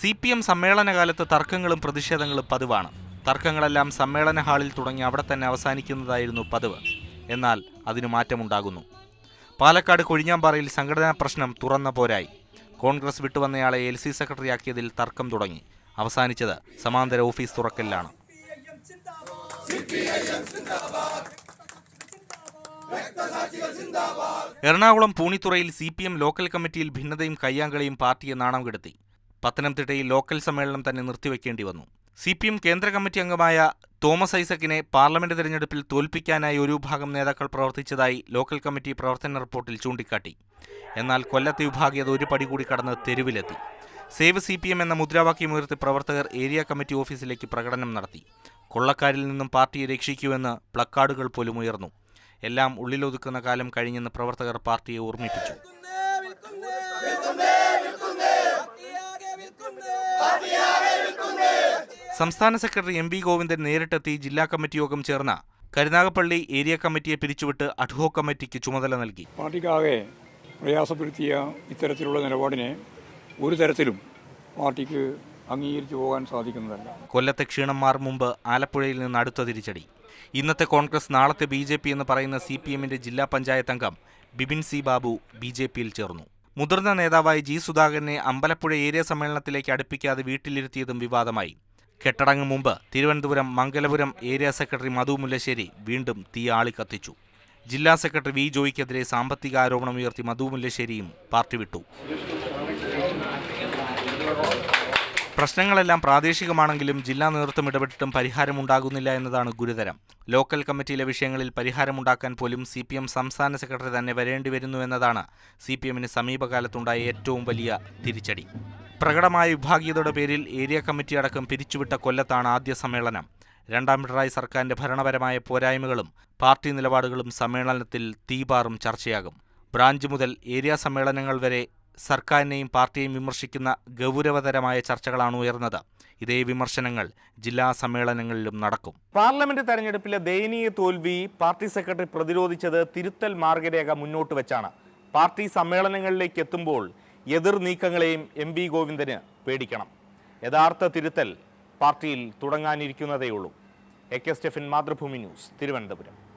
C P M സമ്മേളനകാലത്ത് തർക്കങ്ങളും പ്രതിഷേധങ്ങളും പതിവാണ്. തർക്കങ്ങളെല്ലാം സമ്മേളന ഹാളിൽ തുടങ്ങി അവിടെ തന്നെ അവസാനിക്കുന്നതായിരുന്നു പതിവ്. എന്നാൽ അതിന് മാറ്റമുണ്ടാകുന്നു. പാലക്കാട് കൊഴിഞ്ഞാമ്പാറയിൽ സംഘടനാ പ്രശ്നം തുറന്ന പോരായി. കോൺഗ്രസ് വിട്ടുവന്നയാളെ എൽ സി സെക്രട്ടറിയാക്കിയതിൽ തർക്കം തുടങ്ങി. അവസാനിച്ചത് സമാന്തര ഓഫീസ് തുറക്കലിലാണ്. എറണാകുളം പൂണിത്തുറയിൽ സി പി എം ലോക്കൽ കമ്മിറ്റിയിൽ ഭിന്നതയും കയ്യാങ്കളിയും പാർട്ടിയെ നാണം കെടുത്തി. പത്തനംതിട്ടയിൽ ലോക്കൽ സമ്മേളനം തന്നെ നിർത്തിവെക്കേണ്ടി വന്നു സി പി എം കേന്ദ്ര കമ്മിറ്റി അംഗമായ തോമസ് ഐസക്കിനെ പാർലമെന്റ് തെരഞ്ഞെടുപ്പിൽ തോൽപ്പിക്കാനായി ഒരു വിഭാഗം നേതാക്കൾ പ്രവർത്തിച്ചതായി ലോക്കൽ കമ്മിറ്റി പ്രവർത്തന റിപ്പോർട്ടിൽ ചൂണ്ടിക്കാട്ടി എന്നാൽ കൊല്ലത്തെ വിഭാഗീയത ഒരു പടി കൂടി കടന്ന് തെരുവിലെത്തി സേവ് സി പി എം എന്ന മുദ്രാവാക്യമുയർത്തി പ്രവർത്തകർ ഏരിയ കമ്മിറ്റി ഓഫീസിലേക്ക് പ്രകടനം നടത്തി കൊള്ളക്കാരിൽ നിന്നും പാർട്ടിയെ രക്ഷിക്കുമെന്ന് പ്ലക്കാർഡുകൾ പോലും ഉയർന്നു എല്ലാം ഉള്ളിലൊതുക്കുന്ന കാലം കഴിഞ്ഞെന്ന് പ്രവർത്തകർ പാർട്ടിയെ ഓർമ്മിപ്പിച്ചു സംസ്ഥാന സെക്രട്ടറി എം വി ഗോവിന്ദൻ നേരിട്ടെത്തി ജില്ലാ കമ്മിറ്റി യോഗം ചേർന്ന കരുനാഗപ്പള്ളി ഏരിയ കമ്മിറ്റിയെ പിരിച്ചുവിട്ട് അഡ്ഹോ കമ്മിറ്റിക്ക് ചുമതല നൽകി. പാർട്ടിക്കാകെ പ്രയാസപ്പെടുത്തിയ ഇത്തരത്തിലുള്ള നിലപാടിനെ ഒരു തരത്തിലും പാർട്ടിക്ക് അംഗീകരിച്ചു പോകാൻ സാധിക്കുന്നതല്ല. കൊല്ലത്തെ ക്ഷീണം മാറും മുമ്പ് ആലപ്പുഴയിൽ നിന്ന് അടുത്ത തിരിച്ചടി. ഇന്നത്തെ കോൺഗ്രസ് നാളത്തെ ബി ജെ പി എന്ന് പറയുന്ന സി പി എമ്മിന്റെ ജില്ലാ പഞ്ചായത്ത് അംഗം Bibin C Babu B J പിയിൽ ചേർന്നു. മുതിർന്ന നേതാവായി ജി സുധാകരനെ അമ്പലപ്പുഴ ഏരിയ സമ്മേളനത്തിലേക്ക് അടുപ്പിക്കാതെ വീട്ടിലിരുത്തിയതും വിവാദമായി. കെട്ടടങ്ങും മുമ്പ് തിരുവനന്തപുരം മംഗലപുരം ഏരിയ സെക്രട്ടറി മധു മുല്ലശ്ശേരി വീണ്ടും തീ ആളിക്കത്തിച്ചു. ജില്ലാ സെക്രട്ടറി വി ജോയിക്കെതിരെ സാമ്പത്തിക ആരോപണം ഉയർത്തി മധു മുല്ലശ്ശേരിയും പാർട്ടി വിട്ടു. പ്രശ്നങ്ങളെല്ലാം പ്രാദേശികമാണെങ്കിലും ജില്ലാ നേതൃത്വം ഇടപെട്ടിട്ടും പരിഹാരമുണ്ടാകുന്നില്ല എന്നതാണ് ഗുരുതരം. ലോക്കൽ കമ്മിറ്റിയിലെ വിഷയങ്ങളിൽ പരിഹാരമുണ്ടാക്കാൻ പോലും സി പി എം സംസ്ഥാന സെക്രട്ടറി തന്നെ വരേണ്ടി വരുന്നു എന്നതാണ് സി പി എമ്മിന് സമീപകാലത്തുണ്ടായ ഏറ്റവും വലിയ തിരിച്ചടി. പ്രകടമായ വിഭാഗീയതയുടെ പേരിൽ ഏരിയ കമ്മിറ്റി അടക്കം പിരിച്ചുവിട്ട കൊല്ലത്താണ് ആദ്യ സമ്മേളനം. രണ്ടാം പിണറായി സർക്കാരിന്റെ ഭരണപരമായ പോരായ്മകളും പാർട്ടി നിലപാടുകളും സമ്മേളനത്തിൽ തീപാറും ചർച്ചയാകും. ബ്രാഞ്ച് മുതൽ ഏരിയ സമ്മേളനങ്ങൾ വരെ സർക്കാരിനെയും പാർട്ടിയെയും വിമർശിക്കുന്ന ഗൗരവതരമായ ചർച്ചകളാണ് ഉയർന്നത്. ഇതേ വിമർശനങ്ങൾ ജില്ലാ സമ്മേളനങ്ങളിലും നടക്കും. പാർലമെന്റ് തെരഞ്ഞെടുപ്പിലെ ദയനീയ തോൽവി പാർട്ടി സെക്രട്ടറി പ്രതിരോധിച്ചത് തിരുത്തൽ മാർഗരേഖ മുന്നോട്ട് വെച്ചാണ്. പാർട്ടി സമ്മേളനങ്ങളിലേക്ക് എത്തുമ്പോൾ എതിർ നീക്കങ്ങളെയും എം വി ഗോവിന്ദന് പേടിക്കണം. യഥാർത്ഥ തിരുത്തൽ പാർട്ടിയിൽ തുടങ്ങാനിരിക്കുന്നതേയുള്ളൂ. A K Stephin Mathrubhumi news Thiruvananthapuram.